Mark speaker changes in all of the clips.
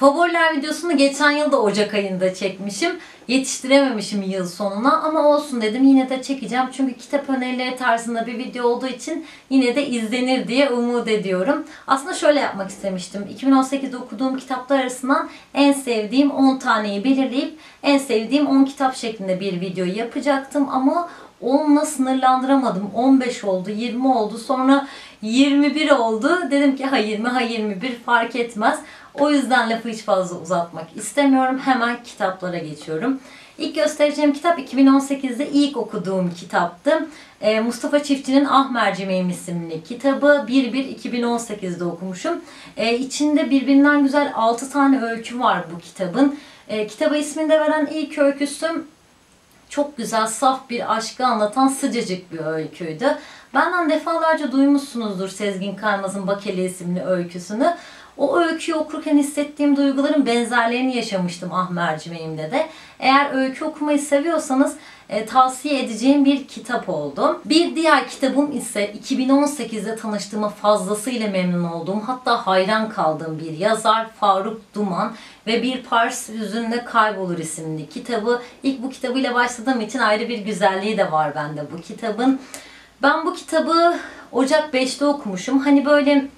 Speaker 1: Favoriler videosunu geçen yıl da Ocak ayında çekmişim. Yetiştirememişim yıl sonuna ama olsun dedim yine de çekeceğim. Çünkü kitap önerileri tarzında bir video olduğu için yine de izlenir diye umut ediyorum. Aslında şöyle yapmak istemiştim. 2018'de okuduğum kitaplar arasından en sevdiğim 10 taneyi belirleyip en sevdiğim 10 kitap şeklinde bir video yapacaktım ama onunla sınırlandıramadım. 15 oldu, 20 oldu, sonra 21 oldu. Dedim ki ha 20 ha 21 fark etmez. O yüzden lafı hiç fazla uzatmak istemiyorum. Hemen kitaplara geçiyorum. İlk göstereceğim kitap 2018'de ilk okuduğum kitaptı. Ee, Mustafa Çiftçi'nin Ah Mercimeğim isimli kitabı 1-1-2018'de okumuşum. Ee, içinde birbirinden güzel 6 tane öykü var bu kitabın. Ee, kitaba ismini de veren ilk öyküsü çok güzel, saf bir aşkı anlatan sıcacık bir öyküydü. Benden defalarca duymuşsunuzdur Sezgin Kaymaz'ın Bakeli isimli öyküsünü. O öyküyü okurken hissettiğim duyguların benzerlerini yaşamıştım Ah Mercimeğim'de de. Eğer öykü okumayı seviyorsanız e, tavsiye edeceğim bir kitap oldu. Bir diğer kitabım ise 2018'de tanıştığıma fazlasıyla memnun olduğum hatta hayran kaldığım bir yazar Faruk Duman ve Bir Pars Hüzünle Kaybolur isimli kitabı. İlk bu kitabıyla başladığım için ayrı bir güzelliği de var bende bu kitabın. Ben bu kitabı Ocak 5'te okumuşum. Hani böyle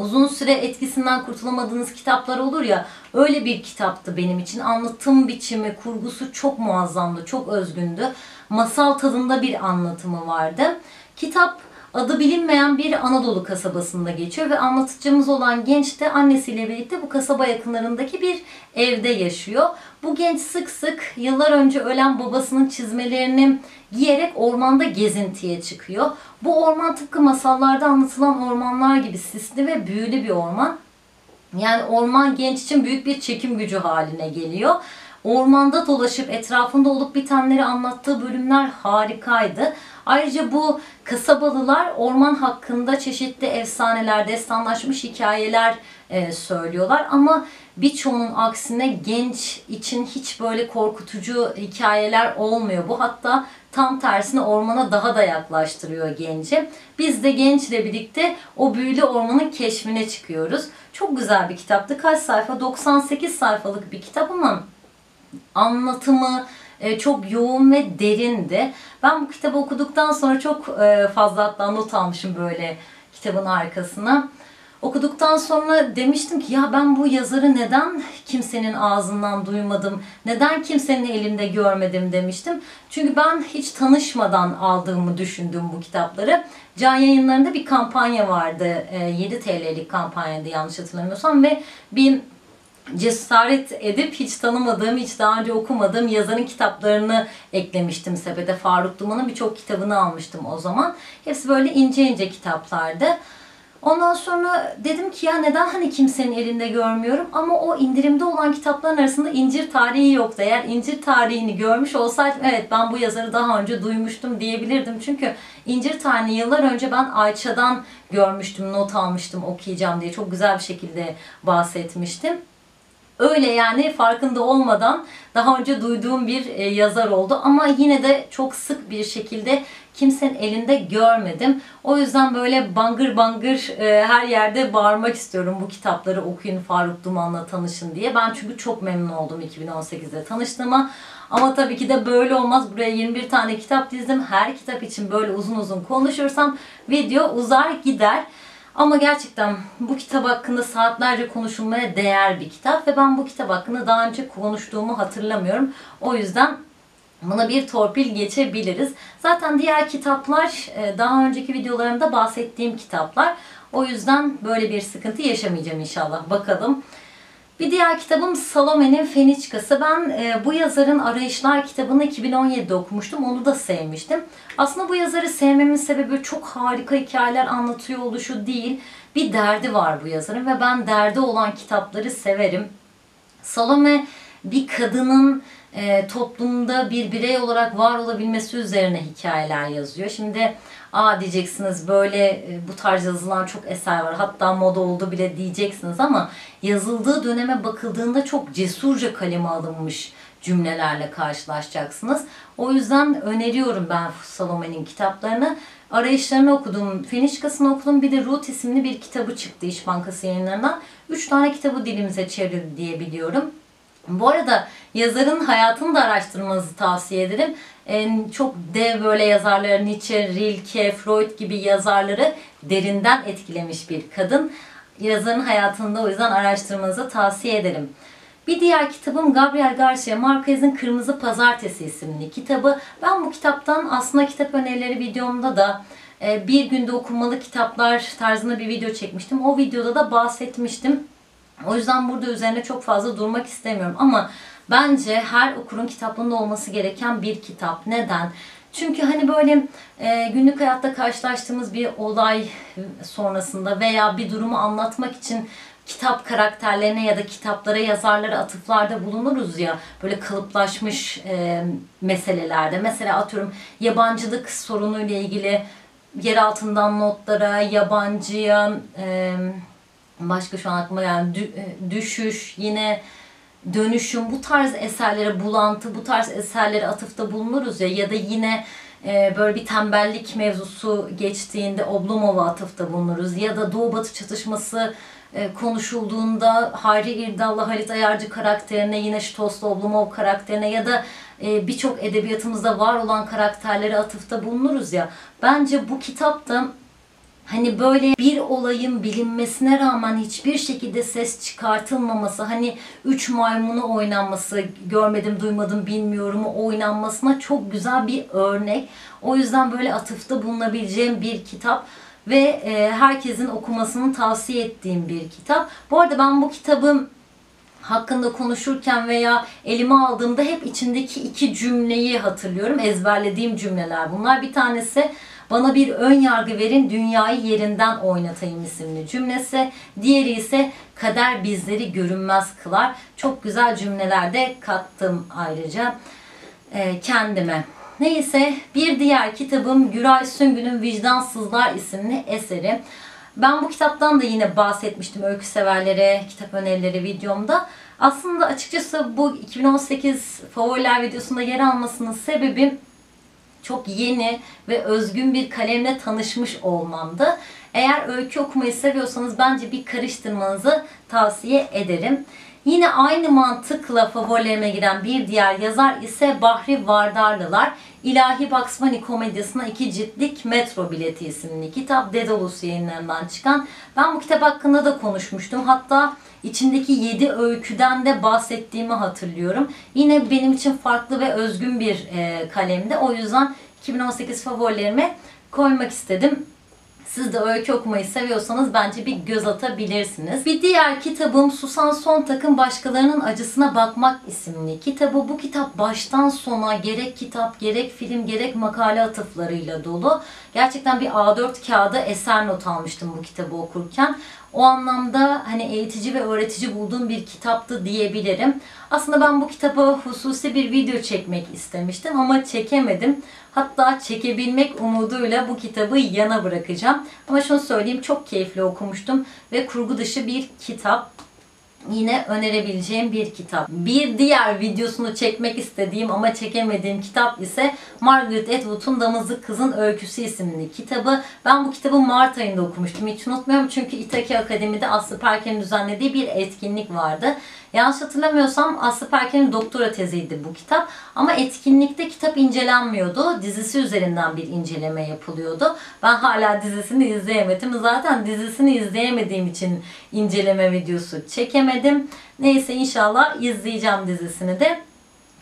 Speaker 1: uzun süre etkisinden kurtulamadığınız kitaplar olur ya öyle bir kitaptı benim için. Anlatım biçimi, kurgusu çok muazzamdı, çok özgündü. Masal tadında bir anlatımı vardı. Kitap adı bilinmeyen bir Anadolu kasabasında geçiyor ve anlatıcımız olan genç de annesiyle birlikte bu kasaba yakınlarındaki bir evde yaşıyor. Bu genç sık sık yıllar önce ölen babasının çizmelerini giyerek ormanda gezintiye çıkıyor. Bu orman tıpkı masallarda anlatılan ormanlar gibi sisli ve büyülü bir orman. Yani orman genç için büyük bir çekim gücü haline geliyor. Ormanda dolaşıp etrafında olup bitenleri anlattığı bölümler harikaydı. Ayrıca bu kasabalılar orman hakkında çeşitli efsaneler, destanlaşmış hikayeler e, söylüyorlar. Ama birçoğunun aksine genç için hiç böyle korkutucu hikayeler olmuyor. Bu hatta tam tersine ormana daha da yaklaştırıyor genci. Biz de gençle birlikte o büyülü ormanın keşfine çıkıyoruz. Çok güzel bir kitaptı. Kaç sayfa? 98 sayfalık bir kitap ama anlatımı e, çok yoğun ve derindi. Ben bu kitabı okuduktan sonra çok e, fazla hatta not almışım böyle kitabın arkasına. Okuduktan sonra demiştim ki ya ben bu yazarı neden kimsenin ağzından duymadım, neden kimsenin elinde görmedim demiştim. Çünkü ben hiç tanışmadan aldığımı düşündüm bu kitapları. Can yayınlarında bir kampanya vardı, 7 TL'lik kampanyaydı yanlış hatırlamıyorsam ve bir cesaret edip hiç tanımadığım, hiç daha önce okumadığım yazarın kitaplarını eklemiştim sepete. Faruk Duman'ın birçok kitabını almıştım o zaman. Hepsi böyle ince ince kitaplardı. Ondan sonra dedim ki ya neden hani kimsenin elinde görmüyorum ama o indirimde olan kitapların arasında incir tarihi yoktu. Eğer incir tarihini görmüş olsaydım evet ben bu yazarı daha önce duymuştum diyebilirdim. Çünkü incir tarihini yıllar önce ben Ayça'dan görmüştüm, not almıştım okuyacağım diye çok güzel bir şekilde bahsetmiştim. Öyle yani farkında olmadan daha önce duyduğum bir e, yazar oldu ama yine de çok sık bir şekilde kimsenin elinde görmedim. O yüzden böyle bangır bangır e, her yerde bağırmak istiyorum bu kitapları okuyun Faruk Duman'la tanışın diye. Ben çünkü çok memnun oldum 2018'de tanıştığıma. Ama tabii ki de böyle olmaz. Buraya 21 tane kitap dizdim. Her kitap için böyle uzun uzun konuşursam video uzar gider. Ama gerçekten bu kitap hakkında saatlerce konuşulmaya değer bir kitap ve ben bu kitap hakkında daha önce konuştuğumu hatırlamıyorum. O yüzden Buna bir torpil geçebiliriz. Zaten diğer kitaplar e, daha önceki videolarımda bahsettiğim kitaplar. O yüzden böyle bir sıkıntı yaşamayacağım inşallah. Bakalım. Bir diğer kitabım Salome'nin Feniçkası. Ben e, bu yazarın Arayışlar kitabını 2017'de okumuştum. Onu da sevmiştim. Aslında bu yazarı sevmemin sebebi çok harika hikayeler anlatıyor oluşu değil. Bir derdi var bu yazarın ve ben derdi olan kitapları severim. Salome bir kadının e, toplumda bir birey olarak var olabilmesi üzerine hikayeler yazıyor. Şimdi aa diyeceksiniz böyle e, bu tarz yazılan çok eser var hatta moda oldu bile diyeceksiniz ama yazıldığı döneme bakıldığında çok cesurca kaleme alınmış cümlelerle karşılaşacaksınız. O yüzden öneriyorum ben Salome'nin kitaplarını. Arayışlarını okudum, Fenişkasını okudum. Bir de Ruth isimli bir kitabı çıktı İş Bankası yayınlarından. Üç tane kitabı dilimize çevrildi diye biliyorum. Bu arada yazarın hayatını da araştırmanızı tavsiye ederim. En çok dev böyle yazarları Nietzsche, Rilke, Freud gibi yazarları derinden etkilemiş bir kadın. Yazarın hayatını da o yüzden araştırmanızı tavsiye ederim. Bir diğer kitabım Gabriel Garcia Marquez'in Kırmızı Pazartesi isimli kitabı. Ben bu kitaptan aslında kitap önerileri videomda da e, bir günde okunmalı kitaplar tarzında bir video çekmiştim. O videoda da bahsetmiştim. O yüzden burada üzerine çok fazla durmak istemiyorum. Ama bence her okurun kitaplığında olması gereken bir kitap. Neden? Çünkü hani böyle e, günlük hayatta karşılaştığımız bir olay sonrasında veya bir durumu anlatmak için kitap karakterlerine ya da kitaplara, yazarlara atıflarda bulunuruz ya böyle kalıplaşmış e, meselelerde. Mesela atıyorum yabancılık sorunuyla ilgili yer altından notlara, yabancıya, e, başka şu an aklıma yani düşüş, yine dönüşüm bu tarz eserlere bulantı, bu tarz eserlere atıfta bulunuruz ya ya da yine e, böyle bir tembellik mevzusu geçtiğinde Oblomov'a atıfta bulunuruz ya da Doğu Batı çatışması e, konuşulduğunda Hayri İrdal'la Halit Ayarcı karakterine yine Ştos'la Oblomov karakterine ya da e, birçok edebiyatımızda var olan karakterlere atıfta bulunuruz ya. Bence bu kitapta hani böyle bir olayın bilinmesine rağmen hiçbir şekilde ses çıkartılmaması, hani üç maymunu oynanması, görmedim, duymadım, bilmiyorum oynanmasına çok güzel bir örnek. O yüzden böyle atıfta bulunabileceğim bir kitap ve e, herkesin okumasını tavsiye ettiğim bir kitap. Bu arada ben bu kitabı hakkında konuşurken veya elime aldığımda hep içindeki iki cümleyi hatırlıyorum. Ezberlediğim cümleler bunlar. Bir tanesi bana bir ön yargı verin dünyayı yerinden oynatayım isimli cümlesi. Diğeri ise kader bizleri görünmez kılar. Çok güzel cümleler de kattım ayrıca e, kendime. Neyse bir diğer kitabım Güray Süngü'nün Vicdansızlar isimli eseri. Ben bu kitaptan da yine bahsetmiştim öykü severlere, kitap önerileri videomda. Aslında açıkçası bu 2018 favoriler videosunda yer almasının sebebi çok yeni ve özgün bir kalemle tanışmış olmamdı. Eğer öykü okumayı seviyorsanız bence bir karıştırmanızı tavsiye ederim. Yine aynı mantıkla favorilerime giren bir diğer yazar ise Bahri Vardarlılar. İlahi Bunny komedyasına iki ciltlik Metro Bileti isimli kitap Dedalus yayınlarından çıkan. Ben bu kitap hakkında da konuşmuştum. Hatta içindeki 7 öyküden de bahsettiğimi hatırlıyorum. Yine benim için farklı ve özgün bir e, kalemdi. O yüzden 2018 favorilerime koymak istedim. Siz de öykü okumayı seviyorsanız bence bir göz atabilirsiniz. Bir diğer kitabım Susan Sontag'ın Başkalarının Acısına Bakmak isimli kitabı. Bu kitap baştan sona gerek kitap, gerek film, gerek makale atıflarıyla dolu. Gerçekten bir A4 kağıda eser not almıştım bu kitabı okurken. O anlamda hani eğitici ve öğretici bulduğum bir kitaptı diyebilirim. Aslında ben bu kitaba hususi bir video çekmek istemiştim ama çekemedim. Hatta çekebilmek umuduyla bu kitabı yana bırakacağım. Ama şunu söyleyeyim çok keyifli okumuştum ve kurgu dışı bir kitap yine önerebileceğim bir kitap. Bir diğer videosunu çekmek istediğim ama çekemediğim kitap ise Margaret Atwood'un Damızlık Kızın Öyküsü isimli kitabı. Ben bu kitabı Mart ayında okumuştum. Hiç unutmuyorum çünkü İtaki Akademi'de Aslı Perken'in düzenlediği bir etkinlik vardı. Yanlış hatırlamıyorsam Aslı Perken'in doktora teziydi bu kitap. Ama etkinlikte kitap incelenmiyordu. Dizisi üzerinden bir inceleme yapılıyordu. Ben hala dizisini izleyemedim. Zaten dizisini izleyemediğim için inceleme videosu çekemedim. Neyse inşallah izleyeceğim dizisini de.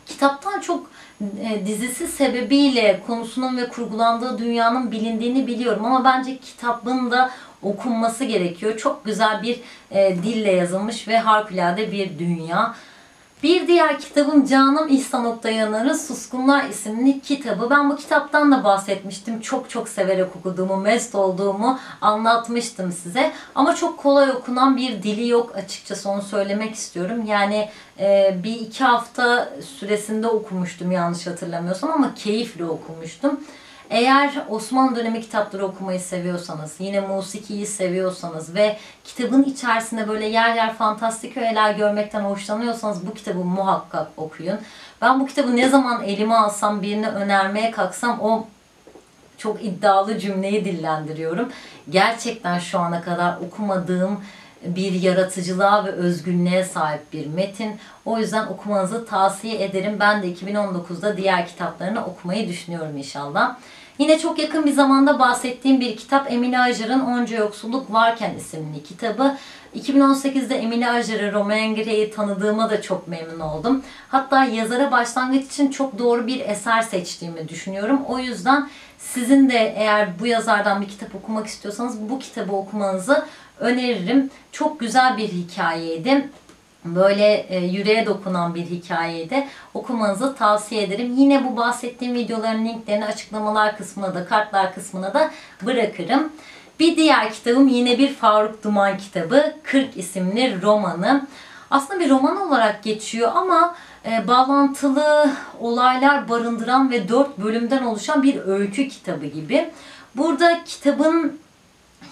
Speaker 1: Kitaptan çok e, dizisi sebebiyle konusunun ve kurgulandığı dünyanın bilindiğini biliyorum ama bence kitabın da okunması gerekiyor. Çok güzel bir e, dille yazılmış ve harikulade bir dünya. Bir diğer kitabım Canım İhsan Oktayanar'ın Suskunlar isimli kitabı. Ben bu kitaptan da bahsetmiştim. Çok çok severek okuduğumu, mest olduğumu anlatmıştım size. Ama çok kolay okunan bir dili yok açıkçası onu söylemek istiyorum. Yani e, bir iki hafta süresinde okumuştum yanlış hatırlamıyorsam ama keyifle okumuştum. Eğer Osmanlı dönemi kitapları okumayı seviyorsanız, yine musikiyi seviyorsanız ve kitabın içerisinde böyle yer yer fantastik öğeler görmekten hoşlanıyorsanız bu kitabı muhakkak okuyun. Ben bu kitabı ne zaman elime alsam, birine önermeye kalksam o çok iddialı cümleyi dillendiriyorum. Gerçekten şu ana kadar okumadığım bir yaratıcılığa ve özgünlüğe sahip bir metin. O yüzden okumanızı tavsiye ederim. Ben de 2019'da diğer kitaplarını okumayı düşünüyorum inşallah. Yine çok yakın bir zamanda bahsettiğim bir kitap Emine Ajar'ın Onca Yoksulluk Varken isimli kitabı. 2018'de Emine Ajar'ı, Romain Gray'i tanıdığıma da çok memnun oldum. Hatta yazara başlangıç için çok doğru bir eser seçtiğimi düşünüyorum. O yüzden sizin de eğer bu yazardan bir kitap okumak istiyorsanız bu kitabı okumanızı öneririm. Çok güzel bir hikayeydi böyle e, yüreğe dokunan bir hikayeydi. Okumanızı tavsiye ederim. Yine bu bahsettiğim videoların linklerini açıklamalar kısmına da kartlar kısmına da bırakırım. Bir diğer kitabım yine bir Faruk Duman kitabı. 40 isimli romanı. Aslında bir roman olarak geçiyor ama e, bağlantılı olaylar barındıran ve 4 bölümden oluşan bir öykü kitabı gibi. Burada kitabın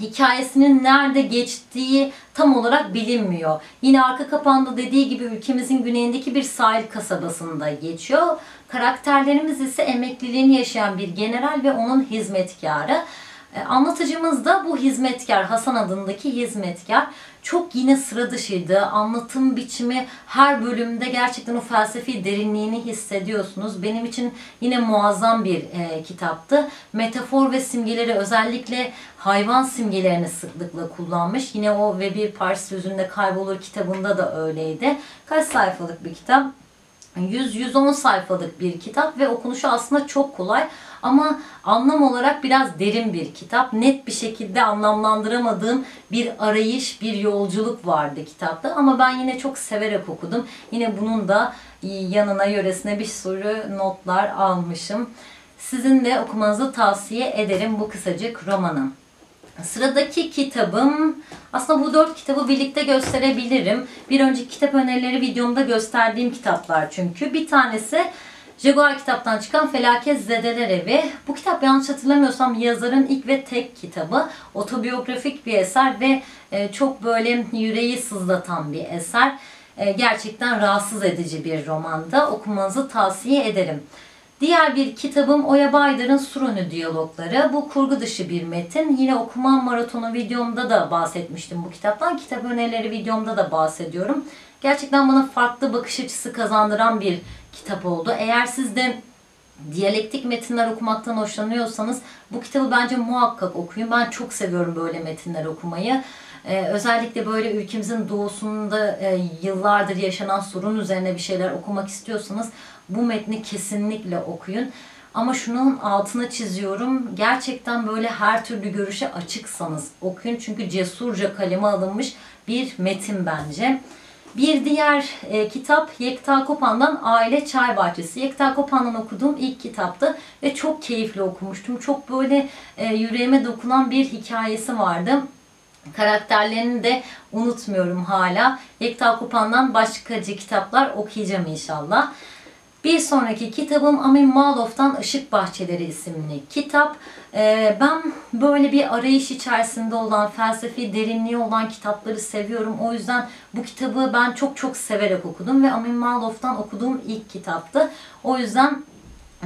Speaker 1: hikayesinin nerede geçtiği tam olarak bilinmiyor. Yine arka kapağında dediği gibi ülkemizin güneyindeki bir sahil kasabasında geçiyor. Karakterlerimiz ise emekliliğini yaşayan bir general ve onun hizmetkarı. E, anlatıcımız da bu hizmetkar, Hasan adındaki hizmetkar. Çok yine sıra dışıydı. Anlatım biçimi her bölümde gerçekten o felsefi derinliğini hissediyorsunuz. Benim için yine muazzam bir e, kitaptı. Metafor ve simgeleri özellikle hayvan simgelerini sıklıkla kullanmış. Yine o ve bir Paris sözünde kaybolur kitabında da öyleydi. Kaç sayfalık bir kitap? 100-110 sayfalık bir kitap ve okunuşu aslında çok kolay ama anlam olarak biraz derin bir kitap. Net bir şekilde anlamlandıramadığım bir arayış, bir yolculuk vardı kitapta ama ben yine çok severek okudum. Yine bunun da yanına yöresine bir sürü notlar almışım. Sizin de okumanızı tavsiye ederim bu kısacık romanı. Sıradaki kitabım, aslında bu dört kitabı birlikte gösterebilirim. Bir önceki kitap önerileri videomda gösterdiğim kitaplar çünkü. Bir tanesi Jaguar kitaptan çıkan Felaket Zedeler Evi. Bu kitap yanlış hatırlamıyorsam yazarın ilk ve tek kitabı. Otobiyografik bir eser ve e, çok böyle yüreği sızlatan bir eser. E, gerçekten rahatsız edici bir romanda. Okumanızı tavsiye ederim. Diğer bir kitabım Oya Baydar'ın Surunu Diyalogları. Bu kurgu dışı bir metin. Yine okuma maratonu videomda da bahsetmiştim bu kitaptan. Kitap önerileri videomda da bahsediyorum. Gerçekten bana farklı bakış açısı kazandıran bir kitap oldu. Eğer siz de diyalektik metinler okumaktan hoşlanıyorsanız bu kitabı bence muhakkak okuyun. Ben çok seviyorum böyle metinler okumayı. Ee, özellikle böyle ülkemizin doğusunda e, yıllardır yaşanan sorun üzerine bir şeyler okumak istiyorsanız bu metni kesinlikle okuyun. Ama şunun altına çiziyorum. Gerçekten böyle her türlü görüşe açıksanız okuyun. Çünkü cesurca kaleme alınmış bir metin bence. Bir diğer e, kitap Yekta Kopan'dan Aile Çay Bahçesi. Yekta Kopan'dan okuduğum ilk kitaptı ve çok keyifli okumuştum. Çok böyle e, yüreğime dokunan bir hikayesi vardı. Karakterlerini de unutmuyorum hala. Yekta Kopan'dan başkacı kitaplar okuyacağım inşallah. Bir sonraki kitabım Amin Malof'tan Işık Bahçeleri isimli kitap. Ee, ben böyle bir arayış içerisinde olan, felsefi derinliği olan kitapları seviyorum. O yüzden bu kitabı ben çok çok severek okudum ve Amin Malof'tan okuduğum ilk kitaptı. O yüzden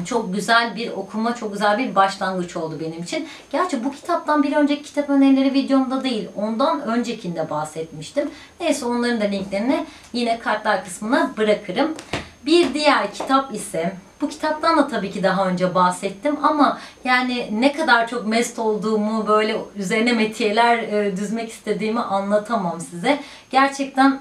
Speaker 1: çok güzel bir okuma, çok güzel bir başlangıç oldu benim için. Gerçi bu kitaptan bir önceki kitap önerileri videomda değil, ondan öncekinde bahsetmiştim. Neyse onların da linklerini yine kartlar kısmına bırakırım. Bir diğer kitap ise bu kitaptan da tabii ki daha önce bahsettim ama yani ne kadar çok mest olduğumu böyle üzerine metiyeler e, düzmek istediğimi anlatamam size. Gerçekten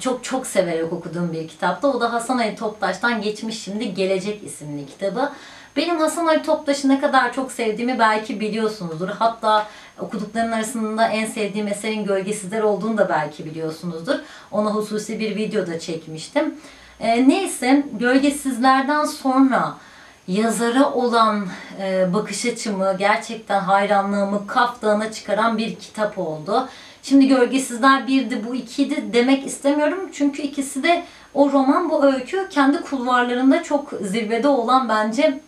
Speaker 1: çok çok severek okuduğum bir kitaptı. O da Hasan Ali Toptaş'tan Geçmiş Şimdi Gelecek isimli kitabı. Benim Hasan Ali Toptaş'ı ne kadar çok sevdiğimi belki biliyorsunuzdur. Hatta okuduklarım arasında en sevdiğim eserin Gölgesizler olduğunu da belki biliyorsunuzdur. Ona hususi bir video da çekmiştim. E, neyse Gölgesizlerden sonra yazara olan e, bakış açımı, gerçekten hayranlığımı Kaf çıkaran bir kitap oldu. Şimdi Gölgesizler birdi, bu ikiydi demek istemiyorum. Çünkü ikisi de o roman, bu öykü kendi kulvarlarında çok zirvede olan bence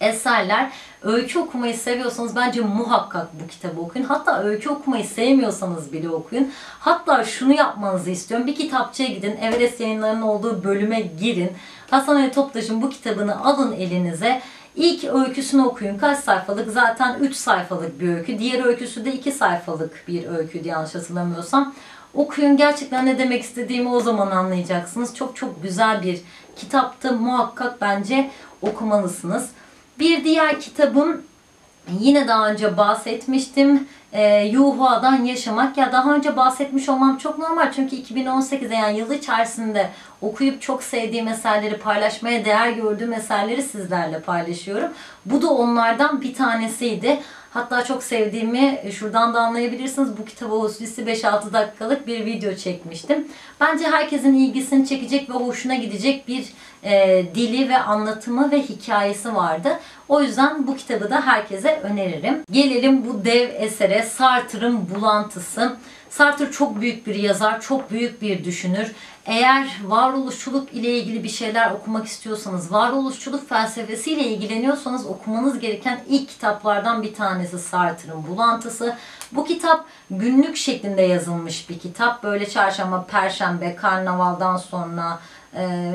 Speaker 1: eserler. Öykü okumayı seviyorsanız bence muhakkak bu kitabı okuyun. Hatta öykü okumayı sevmiyorsanız bile okuyun. Hatta şunu yapmanızı istiyorum. Bir kitapçıya gidin. Everest yayınlarının olduğu bölüme girin. Hasan Ali Toptaş'ın bu kitabını alın elinize. İlk öyküsünü okuyun. Kaç sayfalık? Zaten 3 sayfalık bir öykü. Diğer öyküsü de 2 sayfalık bir öyküydü yanlış hatırlamıyorsam. Okuyun gerçekten ne demek istediğimi o zaman anlayacaksınız. Çok çok güzel bir kitaptı. Muhakkak bence okumalısınız. Bir diğer kitabım yine daha önce bahsetmiştim. E, Yuhua'dan Yaşamak. Ya daha önce bahsetmiş olmam çok normal. Çünkü 2018'e yani yıl içerisinde okuyup çok sevdiğim eserleri paylaşmaya değer gördüğüm eserleri sizlerle paylaşıyorum. Bu da onlardan bir tanesiydi. Hatta çok sevdiğimi şuradan da anlayabilirsiniz. Bu kitaba hususi 5-6 dakikalık bir video çekmiştim. Bence herkesin ilgisini çekecek ve hoşuna gidecek bir e, dili ve anlatımı ve hikayesi vardı. O yüzden bu kitabı da herkese öneririm. Gelelim bu dev esere Sartre'ın Bulantısı. Sartre çok büyük bir yazar, çok büyük bir düşünür. Eğer varoluşçuluk ile ilgili bir şeyler okumak istiyorsanız, varoluşçuluk felsefesiyle ilgileniyorsanız okumanız gereken ilk kitaplardan bir tanesi Sartre'ın Bulantısı. Bu kitap günlük şeklinde yazılmış bir kitap. Böyle çarşamba, perşembe, karnavaldan sonra e,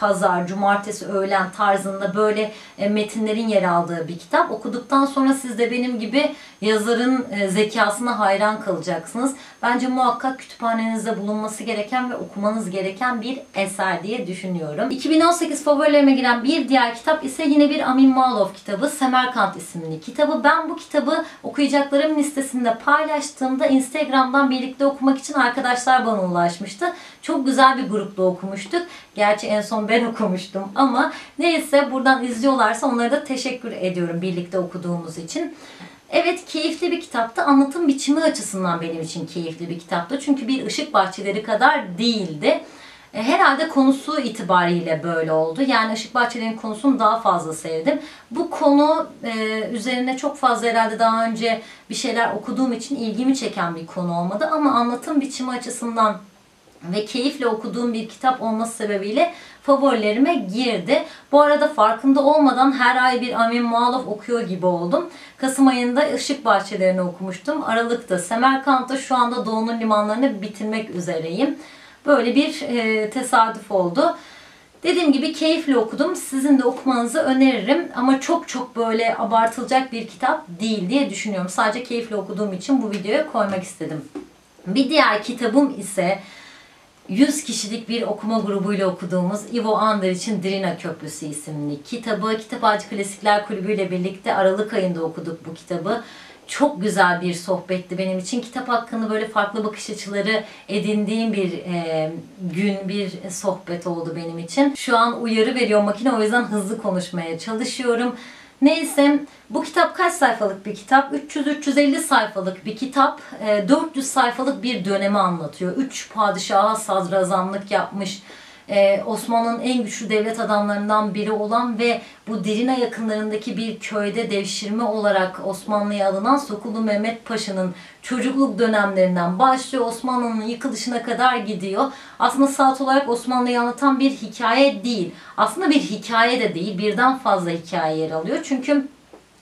Speaker 1: pazar, cumartesi, öğlen tarzında böyle e, metinlerin yer aldığı bir kitap. Okuduktan sonra siz de benim gibi yazarın e, zekasına hayran kalacaksınız. Bence muhakkak kütüphanenizde bulunması gereken ve okumanız gereken bir eser diye düşünüyorum. 2018 favorilerime giren bir diğer kitap ise yine bir Amin Malov kitabı. Semerkant isimli kitabı. Ben bu kitabı okuyacaklarım listesinde paylaştığımda Instagram'dan birlikte okumak için arkadaşlar bana ulaşmıştı. Çok güzel bir grupla okumuştuk. Gerçi en son ben okumuştum ama neyse buradan izliyorlarsa onlara da teşekkür ediyorum birlikte okuduğumuz için. Evet keyifli bir kitaptı. Anlatım biçimi açısından benim için keyifli bir kitaptı. Çünkü bir ışık bahçeleri kadar değildi. E, herhalde konusu itibariyle böyle oldu. Yani Işık Bahçeli'nin konusunu daha fazla sevdim. Bu konu e, üzerine çok fazla herhalde daha önce bir şeyler okuduğum için ilgimi çeken bir konu olmadı. Ama anlatım biçimi açısından ve keyifle okuduğum bir kitap olması sebebiyle favorilerime girdi. Bu arada farkında olmadan her ay bir Amin Mualov okuyor gibi oldum. Kasım ayında Işık Bahçelerini okumuştum. Aralık'ta Semerkant'ta şu anda Doğu'nun limanlarını bitirmek üzereyim. Böyle bir e, tesadüf oldu. Dediğim gibi keyifle okudum. Sizin de okumanızı öneririm. Ama çok çok böyle abartılacak bir kitap değil diye düşünüyorum. Sadece keyifle okuduğum için bu videoya koymak istedim. Bir diğer kitabım ise 100 kişilik bir okuma grubuyla okuduğumuz Ivo Andrić'in Drina Köprüsü isimli kitabı. Kitapçı Klasikler Kulübü ile birlikte Aralık ayında okuduk bu kitabı. Çok güzel bir sohbetti benim için. Kitap hakkında böyle farklı bakış açıları edindiğim bir e, gün, bir sohbet oldu benim için. Şu an uyarı veriyor makine o yüzden hızlı konuşmaya çalışıyorum. Neyse bu kitap kaç sayfalık bir kitap? 300-350 sayfalık bir kitap. 400 ee, sayfalık bir dönemi anlatıyor. 3 padişaha sadrazamlık yapmış. Ee, Osmanlı'nın en güçlü devlet adamlarından biri olan ve bu Dirina yakınlarındaki bir köyde devşirme olarak Osmanlı'ya alınan Sokulu Mehmet Paşa'nın çocukluk dönemlerinden başlıyor. Osmanlı'nın yıkılışına kadar gidiyor. Aslında saat olarak Osmanlı'yı anlatan bir hikaye değil. Aslında bir hikaye de değil. Birden fazla hikaye yer alıyor. Çünkü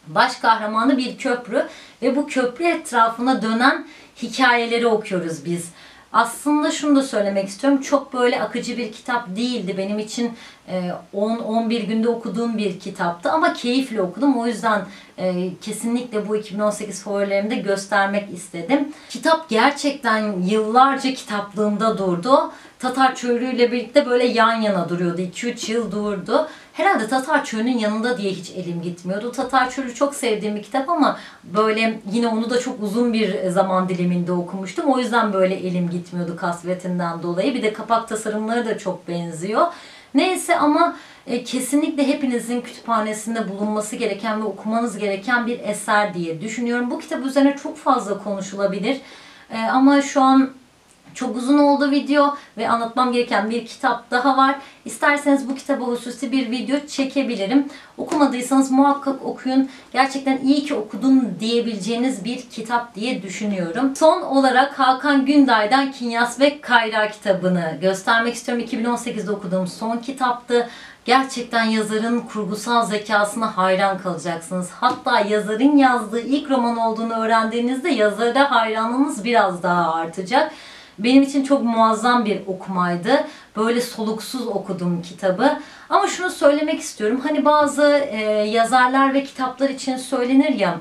Speaker 1: baş kahramanı bir köprü ve bu köprü etrafına dönen hikayeleri okuyoruz biz. Aslında şunu da söylemek istiyorum. Çok böyle akıcı bir kitap değildi. Benim için 10-11 e, günde okuduğum bir kitaptı ama keyifle okudum. O yüzden e, kesinlikle bu 2018 favorilerimde göstermek istedim. Kitap gerçekten yıllarca kitaplığımda durdu. Tatar Çölü ile birlikte böyle yan yana duruyordu. 2-3 yıl durdu. Herhalde Tatar Çölü'nün yanında diye hiç elim gitmiyordu. Tatar Çölü çok sevdiğim bir kitap ama böyle yine onu da çok uzun bir zaman diliminde okumuştum. O yüzden böyle elim gitmiyordu kasvetinden dolayı. Bir de kapak tasarımları da çok benziyor. Neyse ama e, kesinlikle hepinizin kütüphanesinde bulunması gereken ve okumanız gereken bir eser diye düşünüyorum. Bu kitap üzerine çok fazla konuşulabilir. E, ama şu an çok uzun oldu video ve anlatmam gereken bir kitap daha var. İsterseniz bu kitaba hususi bir video çekebilirim. Okumadıysanız muhakkak okuyun. Gerçekten iyi ki okudum diyebileceğiniz bir kitap diye düşünüyorum. Son olarak Hakan Günday'dan Kinyas ve Kayra kitabını göstermek istiyorum. 2018'de okuduğum son kitaptı. Gerçekten yazarın kurgusal zekasına hayran kalacaksınız. Hatta yazarın yazdığı ilk roman olduğunu öğrendiğinizde yazara hayranlığınız biraz daha artacak. Benim için çok muazzam bir okumaydı. Böyle soluksuz okudum kitabı. Ama şunu söylemek istiyorum. Hani bazı e, yazarlar ve kitaplar için söylenir ya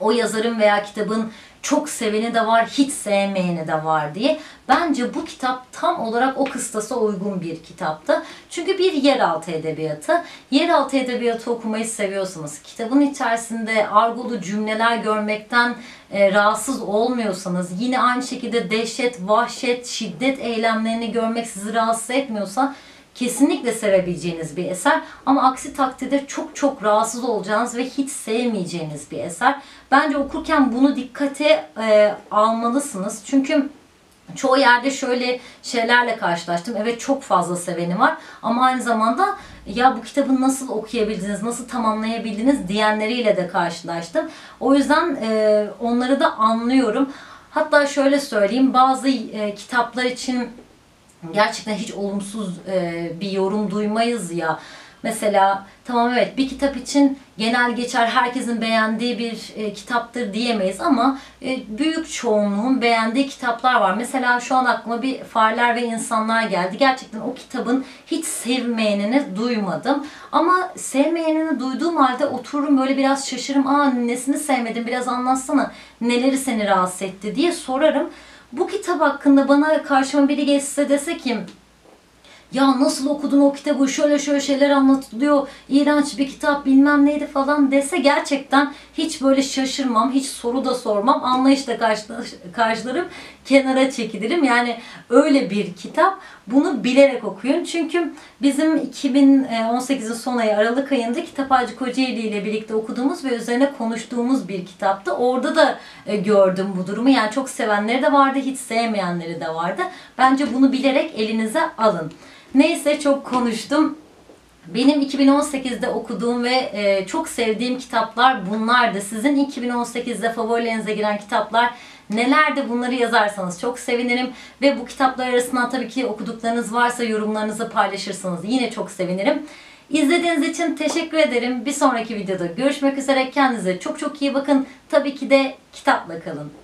Speaker 1: o yazarın veya kitabın çok seveni de var, hiç sevmeyeni de var diye. Bence bu kitap tam olarak o kıstasa uygun bir kitaptı. Çünkü bir yeraltı edebiyatı. Yeraltı edebiyatı okumayı seviyorsanız, kitabın içerisinde argolu cümleler görmekten e, rahatsız olmuyorsanız, yine aynı şekilde dehşet, vahşet, şiddet eylemlerini görmek sizi rahatsız etmiyorsa kesinlikle sevebileceğiniz bir eser ama aksi takdirde çok çok rahatsız olacağınız ve hiç sevmeyeceğiniz bir eser. Bence okurken bunu dikkate e, almalısınız. Çünkü çoğu yerde şöyle şeylerle karşılaştım. Evet çok fazla seveni var ama aynı zamanda ya bu kitabı nasıl okuyabildiniz, nasıl tamamlayabildiniz diyenleriyle de karşılaştım. O yüzden e, onları da anlıyorum. Hatta şöyle söyleyeyim bazı e, kitaplar için gerçekten hiç olumsuz e, bir yorum duymayız ya. Mesela tamam evet bir kitap için genel geçer herkesin beğendiği bir e, kitaptır diyemeyiz ama e, büyük çoğunluğun beğendiği kitaplar var. Mesela şu an aklıma bir Fareler ve İnsanlar geldi. Gerçekten o kitabın hiç sevmeyenini duymadım. Ama sevmeyenini duyduğum halde otururum böyle biraz şaşırırım. Aa nesini sevmedim biraz anlatsana neleri seni rahatsız etti diye sorarım. Bu kitap hakkında bana karşıma biri geçse dese ki ya nasıl okudun o kitabı? Şöyle şöyle şeyler anlatılıyor. İğrenç bir kitap bilmem neydi falan dese gerçekten hiç böyle şaşırmam hiç soru da sormam. Anlayışla karşılarım kenara çekilirim yani öyle bir kitap bunu bilerek okuyun çünkü bizim 2018'in son ayı Aralık ayında Kitapçı Kocaeli ile birlikte okuduğumuz ve üzerine konuştuğumuz bir kitaptı orada da e, gördüm bu durumu yani çok sevenleri de vardı hiç sevmeyenleri de vardı bence bunu bilerek elinize alın. Neyse çok konuştum. Benim 2018'de okuduğum ve e, çok sevdiğim kitaplar bunlardı. Sizin 2018'de favorilerinize giren kitaplar nelerdi bunları yazarsanız çok sevinirim. Ve bu kitaplar arasından tabii ki okuduklarınız varsa yorumlarınızı paylaşırsanız yine çok sevinirim. İzlediğiniz için teşekkür ederim. Bir sonraki videoda görüşmek üzere. Kendinize çok çok iyi bakın. Tabii ki de kitapla kalın.